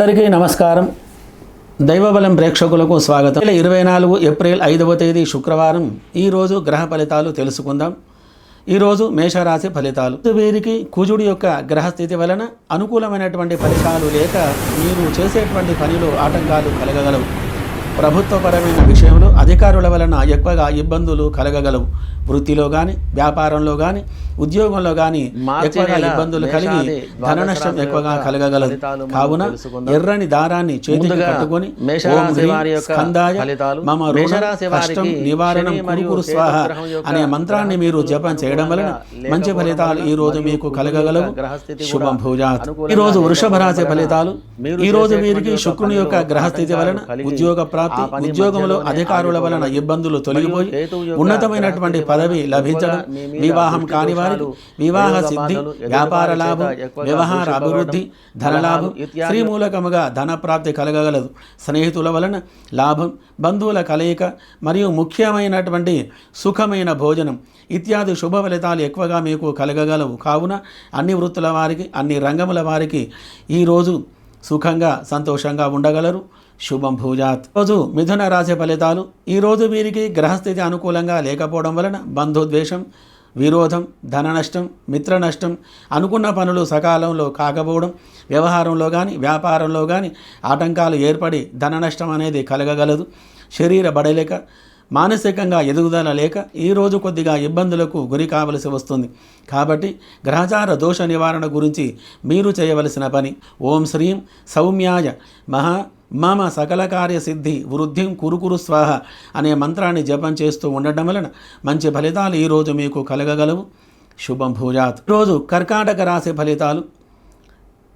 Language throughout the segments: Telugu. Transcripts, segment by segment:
అందరికీ నమస్కారం. దైవబలం ప్రేక్షకులకు స్వాగతం. ఇరవై నాలుగు ఏప్రిల్ ఐదవ తేదీ శుక్రవారం. ఈరోజు గ్రహ ఫలితాలు తెలుసుకుందాం. ఈరోజు మేషరాశి ఫలితాలు. వీరికి కుజుడి యొక్క గ్రహస్థితి వలన అనుకూలమైనటువంటి ఫలితాలు లేక మీరు చేసేటువంటి పనిలో ఆటంకాలు కలగగలవు. ప్రభుత్వపరమైన విషయంలో అధికారుల వలన ఎక్కువగా ఇబ్బందులు కలగగలవు. వృత్తిలో కానీ వ్యాపారంలో కానీ ఉద్యోగంలో కానీ ఎక్కువగా ఇబ్బందులు కలిగి ధన నష్టం ఎక్కువగా కలగగలదు కావున. ఎర్రని దారాన్ని చేతికి కట్టుకొని స్కందాయ. మమ రుణ కష్టం నివారణం కురుకురు స్వాహ అనే మంత్రాన్ని మీరు జపం చేయడం వలన మంచి ఫలితాలు ఈ రోజు మీకు కలగగలవు. శుభం భూజాత్. ఈ రోజు వృషభ రాశి ఫలితాలు ఈ రోజు వీరికి శుక్రుని యొక్క గ్రహస్థితి వలన ఉద్యోగ ప్రాప్తి పని ఉద్యోగంలో అధికారుల వలన ఇబ్బందులు తొలగిపోయి ఉన్నతమైనటువంటి పదవి లభించడం వివాహం కాని వారికి వివాహ సిద్ధి వ్యాపార లాభం వ్యవహార అభివృద్ధి ధనలాభం స్త్రీ మూలకముగా ధన ప్రాప్తి కలగగలదు. స్నేహితుల వలన లాభం బంధువుల కలయిక మరియు ముఖ్యమైనటువంటి సుఖమైన భోజనం ఇత్యాది శుభ ఫలితాలు ఎక్కువగా మీకు కలగగలవు. కావున అన్ని వృత్తుల వారికి అన్ని రంగముల వారికి ఈరోజు సుఖంగా సంతోషంగా ఉండగలరు. శుభం భూజాత్. రోజు మిథున రాశి ఫలితాలు. ఈరోజు వీరికి గ్రహస్థితి అనుకూలంగా లేకపోవడం వలన బంధుద్వేషం విరోధం ధన నష్టం మిత్ర నష్టం అనుకున్న పనులు సకాలంలో కాకపోవడం వ్యవహారంలో కానీ వ్యాపారంలో కానీ ఆటంకాలు ఏర్పడి ధన నష్టం అనేది కలగగలదు. శరీర బడలేక మానసికంగా ఎదుగుదల లేక ఈరోజు కొద్దిగా ఇబ్బందులకు గురి కావలసి వస్తుంది. కాబట్టి గ్రహచార దోష నివారణ గురించి మీరు చేయవలసిన పని ఓం శ్రీం సౌమ్యాయ మహా మమ సకల కార్య సిద్ధి వృద్ధిం కురుకురు స్వాహ అనే మంత్రాన్ని జపం చేస్తూ ఉండటం వలన మంచి ఫలితాలు ఈరోజు మీకు కలగగలవు. శుభం భూజాత్. ఈరోజు కర్కాటక రాశి ఫలితాలు.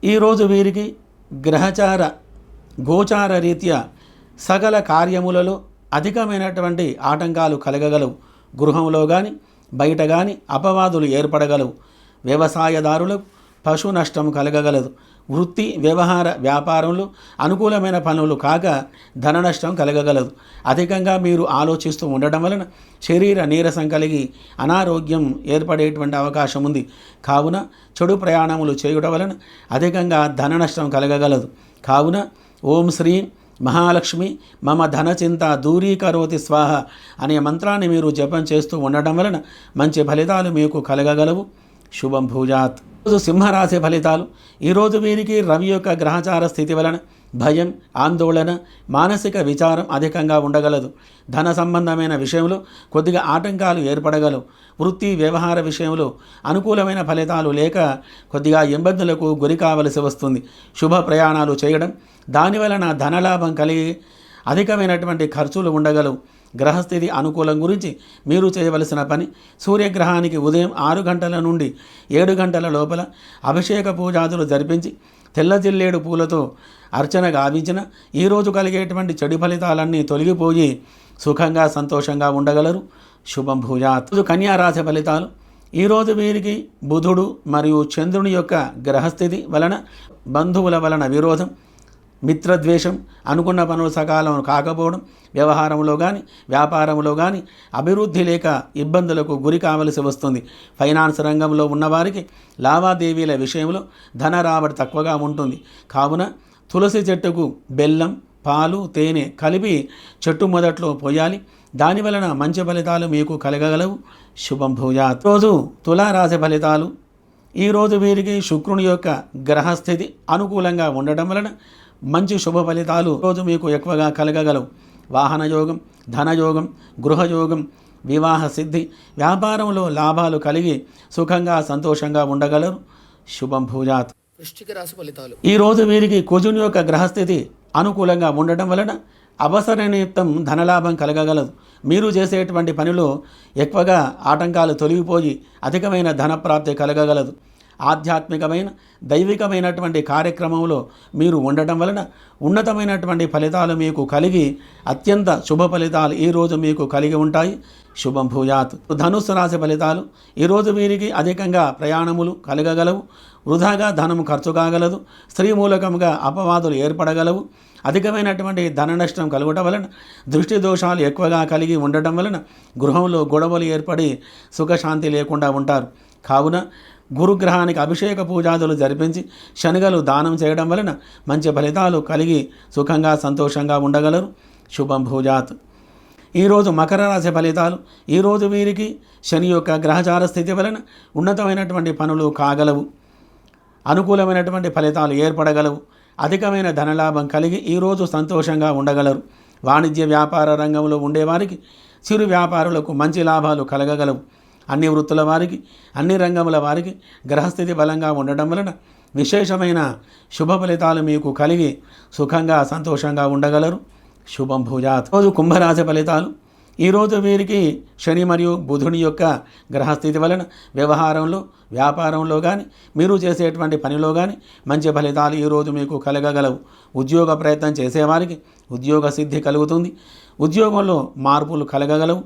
ఈరోజు వీరికి గ్రహచార గోచార రీత్యా సకల కార్యములలో అధికమైనటువంటి ఆటంకాలు కలగగలవు. గృహంలో కానీ బయట కానీ అపవాదులు ఏర్పడగలవు. వ్యవసాయదారులకు పశు నష్టం కలగగలదు. వృత్తి వ్యవహార వ్యాపారంలో అనుకూలమైన పనులు కాక ధన నష్టం కలగగలదు. అధికంగా మీరు ఆలోచిస్తూ ఉండటం వలన శరీర నీరసం కలిగి అనారోగ్యం ఏర్పడేటువంటి అవకాశం ఉంది. కావున చెడు ప్రయాణములు చేయుట వలన అధికంగా ధన నష్టం కలగగలదు. కావున ఓం శ్రీ మహాలక్ష్మి మమ ధనచింత దూరీకరోతి స్వాహ అనే మంత్రాన్ని మీరు జపం చేస్తూ ఉండడం వలన మంచి ఫలితాలు మీకు కలగగలవు. శుభం భూజాత్. రోజు సింహరాశి ఫలితాలు. ఈరోజు వీరికి రవి యొక్క గ్రహచార స్థితి వలన భయం ఆందోళన మానసిక విచారం అధికంగా ఉండగలదు. ధన సంబంధమైన విషయంలో కొద్దిగా ఆటంకాలు ఏర్పడగలవు. వృత్తి వ్యవహార విషయంలో అనుకూలమైన ఫలితాలు లేక కొద్దిగా ఇబ్బందులకు గురి కావలసి వస్తుంది. శుభ ప్రయాణాలు చేయడం దాని వలన ధనలాభం కలిగి అధికమైనటువంటి ఖర్చులు ఉండగలవు. గ్రహస్థితి అనుకూలం గురించి మీరు చేయవలసిన పని సూర్యగ్రహానికి ఉదయం ఆరు గంటల నుండి ఏడు గంటల లోపల అభిషేక పూజాదులు జరిపించి తెల్ల జిల్లేడు పూలతో అర్చన గావించిన ఈరోజు కలిగేటువంటి చెడు ఫలితాలన్నీ తొలగిపోయి సుఖంగా సంతోషంగా ఉండగలరు. శుభం భూజాత్. ఈరోజు కన్యా రాశి ఫలితాలు. ఈరోజు వీరికి బుధుడు మరియు చంద్రుని యొక్క గ్రహస్థితి వలన బంధువుల వలన విరోధం. మిత్రద్వేషం అనుకున్న పనులు సకాలం కాకపోవడం వ్యవహారంలో కానీ వ్యాపారంలో కానీ అభివృద్ధి లేక ఇబ్బందులకు గురి కావలసి వస్తుంది. ఫైనాన్స్ రంగంలో ఉన్నవారికి లావాదేవీల విషయంలో ధన రాబడి తక్కువగా ఉంటుంది. కావున తులసి చెట్టుకు బెల్లం పాలు తేనె కలిపి చెట్టు మొదట్లో పోయాలి. దాని వలన మంచి ఫలితాలు మీకు కలగగలవు. శుభం భూజా రోజు తులారాశి ఫలితాలు. ఈరోజు వీరికి శుక్రుని యొక్క గ్రహస్థితి అనుకూలంగా ఉండటం వలన మంచి శుభ ఫలితాలు రోజు మీకు ఎక్కువగా కలగగలవు. వాహన యోగం ధనయోగం గృహయోగం వివాహ సిద్ధి వ్యాపారంలో లాభాలు కలిగి సుఖంగా సంతోషంగా ఉండగలరు. శుభం భూజాత్. వృశ్చిక రాశి ఫలితాలు. ఈరోజు వీరికి కుజుని యొక్క గ్రహస్థితి అనుకూలంగా ఉండటం వలన అవసర నిమిత్తం ధనలాభం కలగగలదు. మీరు చేసేటువంటి పనిలో ఎక్కువగా ఆటంకాలు తొలగిపోయి అధికమైన ధనప్రాప్తి కలగగలదు. ఆధ్యాత్మికమైన దైవికమైనటువంటి కార్యక్రమంలో మీరు ఉండటం వలన ఉన్నతమైనటువంటి ఫలితాలు మీకు కలిగి అత్యంత శుభ ఫలితాలు ఈరోజు మీకు కలిగి ఉంటాయి. శుభం భూయాత్. ధనుస్సు రాశి ఫలితాలు ఈరోజు వీరికి అధికంగా ప్రయాణములు కలగగలవు. వృధాగా ధనము ఖర్చు కాగలదు. స్త్రీ మూలకంగా అపవాదులు ఏర్పడగలవు. అధికమైనటువంటి ధన నష్టం కలగటం వలన దృష్టి దోషాలు ఎక్కువగా కలిగి ఉండటం వలన గృహంలో గొడవలు ఏర్పడి సుఖశాంతి లేకుండా ఉంటారు. కావున గురుగ్రహానికి అభిషేక పూజాదులు జరిపించి శనగలు దానం చేయడం వలన మంచి ఫలితాలు కలిగి సుఖంగా సంతోషంగా ఉండగలరు. శుభం భూజాత్. ఈరోజు మకర రాశి ఫలితాలు. ఈరోజు వీరికి శని యొక్క గ్రహచార స్థితి వలన ఉన్నతమైనటువంటి పనులు కాగలవు. అనుకూలమైనటువంటి ఫలితాలు ఏర్పడగలవు. అధికమైన ధనలాభం కలిగి ఈరోజు సంతోషంగా ఉండగలరు. వాణిజ్య వ్యాపార రంగంలో ఉండేవారికి చిరు వ్యాపారులకు మంచి లాభాలు కలగగలవు. అన్ని వృత్తుల వారికి అన్ని రంగముల వారికి గ్రహస్థితి బలంగా ఉండడం వలన విశేషమైన శుభ ఫలితాలు మీకు కలిగి సుఖంగా సంతోషంగా ఉండగలరు. శుభం భూజాత్. రోజు కుంభరాశి ఫలితాలు. ఈరోజు వీరికి శని మరియు బుధుని యొక్క గ్రహస్థితి వలన వ్యవహారంలో వ్యాపారంలో కానీ మీరు చేసేటువంటి పనిలో కానీ మంచి ఫలితాలు ఈరోజు మీకు కలగగలవు. ఉద్యోగ ప్రయత్నం చేసేవారికి ఉద్యోగ సిద్ధి కలుగుతుంది. ఉద్యోగంలో మార్పులు కలగగలవు.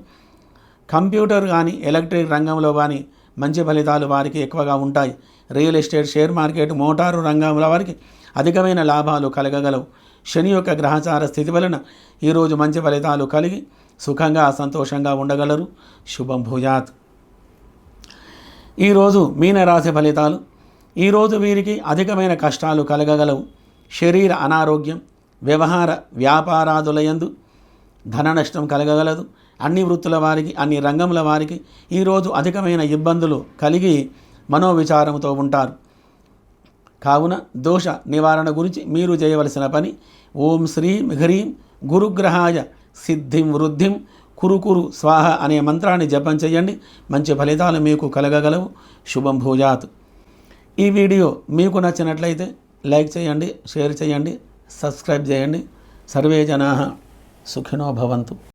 కంప్యూటర్ కానీ ఎలక్ట్రిక్ రంగంలో కానీ మంచి ఫలితాలు వారికి ఎక్కువగా ఉంటాయి. Real estate share market motor రంగంలో వారికి అధికమైన లాభాలు కలగగలవు. శని యొక్క గ్రహచార స్థితి వలన ఈరోజు మంచి ఫలితాలు కలిగి సుఖంగా సంతోషంగా ఉండగలరు. శుభం భూజాత్. ఈరోజు మీనరాశి ఫలితాలు. ఈరోజు వీరికి అధికమైన కష్టాలు కలగగలవు. శరీర అనారోగ్యం వ్యవహార వ్యాపారాదులయందు ధన నష్టం కలగగలదు. అన్ని వృత్తుల వారికి అన్ని రంగముల వారికి ఈరోజు అధికమైన ఇబ్బందులు కలిగి మనోవిచారంతో ఉంటారు. కావున దోష నివారణ గురించి మీరు చేయవలసిన పని ఓం శ్రీం హ్రీం గురుగ్రహాయ సిద్ధిం వృద్ధిం కురుకురు స్వాహ అనే మంత్రాన్ని జపం చేయండి. మంచి ఫలితాలు మీకు కలగగలవు. శుభం భూజాత్. ఈ వీడియో మీకు నచ్చినట్లయితే లైక్ చేయండి షేర్ చేయండి సబ్స్క్రైబ్ చేయండి. సర్వే జనా సుఖినో భవంతు.